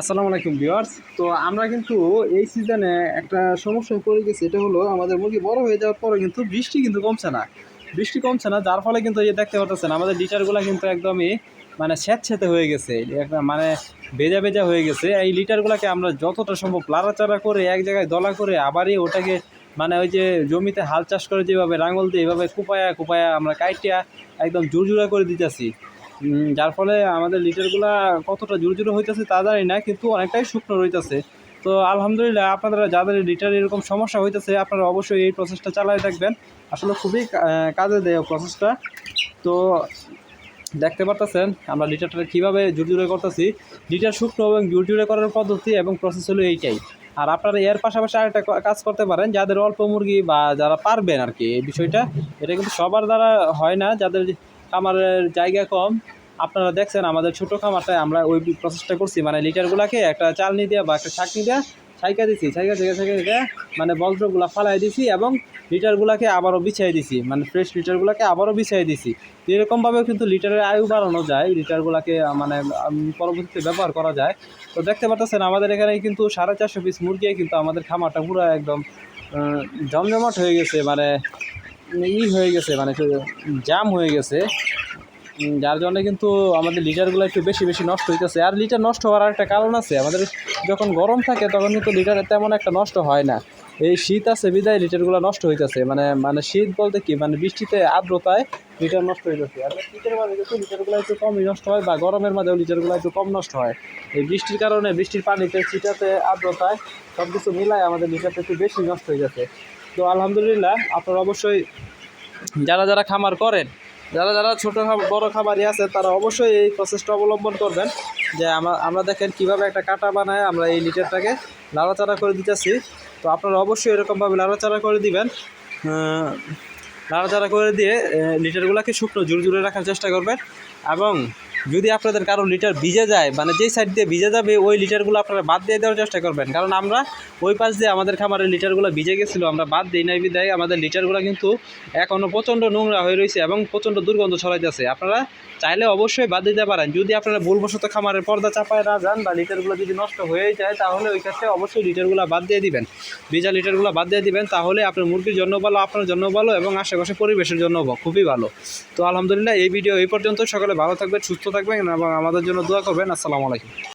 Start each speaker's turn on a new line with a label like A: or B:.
A: আসসালামু আলাইকুম ভিউয়ার্স। তো আমরা কিন্তু এই সিজনে একটা সমস্যায় পড়ে গেছি, এটা হলো আমাদের মুরগি বড় হয়ে যাওয়ার পরে কিন্তু বৃষ্টি কিন্তু কমছে না। বৃষ্টি কমছে না, যার ফলে কিন্তু এই দেখতে পাচ্ছেন আমাদের লিটারগুলো কিন্তু একদমই মানে স্যাঁতস্যাঁতে হয়ে গেছে। একটা মানে ভেজা ভেজা হয়ে গেছে। এই লিটারগুলোকে আমরা যতটা সম্ভব লাড়াচাড়া করে, এক জায়গায় দলা করে, আবারই ওটাকে মানে ওই যে জমিতে হাল চাষ করে যেভাবে রাঙল দিয়ে এভাবে কুপায়া কুপায়া আমরা কাইটিয়া একদম জুরজুরা করে দিতেছি। যার ফলে আমাদের লিটারগুলা কতটা জোর হইতেছে তা জানি না, কিন্তু অনেকটাই শুকনো রইতেছে। তো আলহামদুলিল্লাহ আপনারা যাদের লিটার এরকম সমস্যা হইতেছে, আপনারা অবশ্যই এই প্রসেসটা চালাই থাকবেন। আসলে খুবই কাজে দেয় প্রসেসটা তো দেখতে পারতেছেন আমরা লিটারটা কীভাবে জুড়জুড়ে করতেছি। লিটার শুকনো এবং জুড়জুড়ে করার পদ্ধতি এবং প্রসেস হলো এইটাই। আর আপনারা এর পাশাপাশি আরেকটা কাজ করতে পারেন, যাদের অল্প মুরগি বা যারা পারবেন আর কি এই বিষয়টা, এটা কিন্তু সবার দ্বারা হয় না। যাদের খামারের জায়গা কম। আপনারা দেখছেন আমাদের ছোটো খামারটায় আমরা ওই প্রসেসটা করছি। মানে লিটারগুলোকে একটা চালনি দেওয়া বা একটা ছাকনি দিয়ে ছাইকা দিছি, ছাইকা থেকে থেকে থেকে মানে বজ্রগুলো ফালাই দিছি এবং লিটারগুলোকে আবারও বিছিয়ে দিছি। মানে ফ্রেশ লিটারগুলোকে আবারও বিছিয়ে দিছি। এরকমভাবেও কিন্তু লিটারের আয়ু বাড়ানো যায় লিটারগুলোকে মানে পরবর্তীতে ব্যবহার করা যায়। তো দেখতে পাচ্ছেন আমাদের এখানে কিন্তু সাড়ে চারশো পিস মুরগি কিন্তু আমাদের খামারটা পুরো একদম জমজমাট হয়ে গেছে। মানে ই হয়ে গেছে মানে জাম হয়ে গেছে। যার জন্য কিন্তু আমাদের লিটারগুলো একটু বেশি বেশি নষ্ট হইতেছে। আর লিটার নষ্ট হওয়ার একটা কারণ আছে, আমাদের যখন গরম থাকে তখন কিন্তু লিটার তেমন একটা নষ্ট হয় না। এই শীত আছে, বিদায় লিটারগুলো নষ্ট হইতেছে। মানে মানে শীত বলতে কি? মানে বৃষ্টিতে আর্দ্রতায় লিটার নষ্ট হইতেছে। আর শীতের মাঝে লিটারগুলো একটু কমই নষ্ট হয় বা গরমের মাঝেও লিটারগুলো একটু কম নষ্ট হয়। এই বৃষ্টির কারণে বৃষ্টির পানিতে শীতাতে আর্দ্রতায় সব কিছু মিলায় আমাদের লিটারটা একটু বেশি নষ্ট হয়ে গেছে তো আলহামদুলিল্লাহ, আপনারা অবশ্যই যারা যারা খামার করেন, যারা যারা ছোটো বড় খামারি আছে, তারা অবশ্যই এই প্রসেসটা অবলম্বন করবেন। যে আমরা আমরা দেখেন কীভাবে একটা কাটা বানায়, আমরা এই লিটারটাকে লাড়াচাড়া করে দিতেছি। তো আপনারা অবশ্যই এরকমভাবে লাড়াচাড়া করে দিবেন। নাড়াচাড়া করে দিয়ে লিটারগুলোকে শুকনো জুড়ে জুড়ে রাখার চেষ্টা করবেন। এবং যদি আপনাদের কারও লিটার ভিজে যায় মানে যেই সাইড দিয়ে ভিজে যাবে, ওই লিটারগুলো আপনারা বাদ দিয়ে দেওয়ার চেষ্টা করবেন। কারণ আমরা ওই পাশ দিয়ে আমাদের খামারের লিটারগুলো ভিজে গেছিল, আমরা বাদ দিই নাই বিদায়। আমাদের লিটারগুলো কিন্তু এখনও প্রচণ্ড নোংরা হয়ে রয়েছে এবং প্রচণ্ড দুর্গন্ধ ছড়াইতেছে। আপনারা চাইলে অবশ্যই বাদ দিতে পারেন। যদি আপনারা ভুলবশত খামারের পর্দা চাপায় না যান বা লিটারগুলো যদি নষ্ট হয়ে যায়, তাহলে ওই ক্ষেত্রে অবশ্যই লিটারগুলো বাদ দিয়ে দিবেন। ভিজা লিটারগুলো বাদ দিয়ে দিবেন, তাহলে আপনার মুরগির জন্য ভালো, আপনার জন্য ভালো এবং আশেপাশে পরিবেশের জন্য খুবই ভালো। তো আলহামদুলিল্লাহ, এই ভিডিও এই পর্যন্ত সকালে ভালো থাকবেন সুস্থ থাকবেন এবং আমাদের জন্য দোয়া করবেন। আসসালামু আলাইকুম।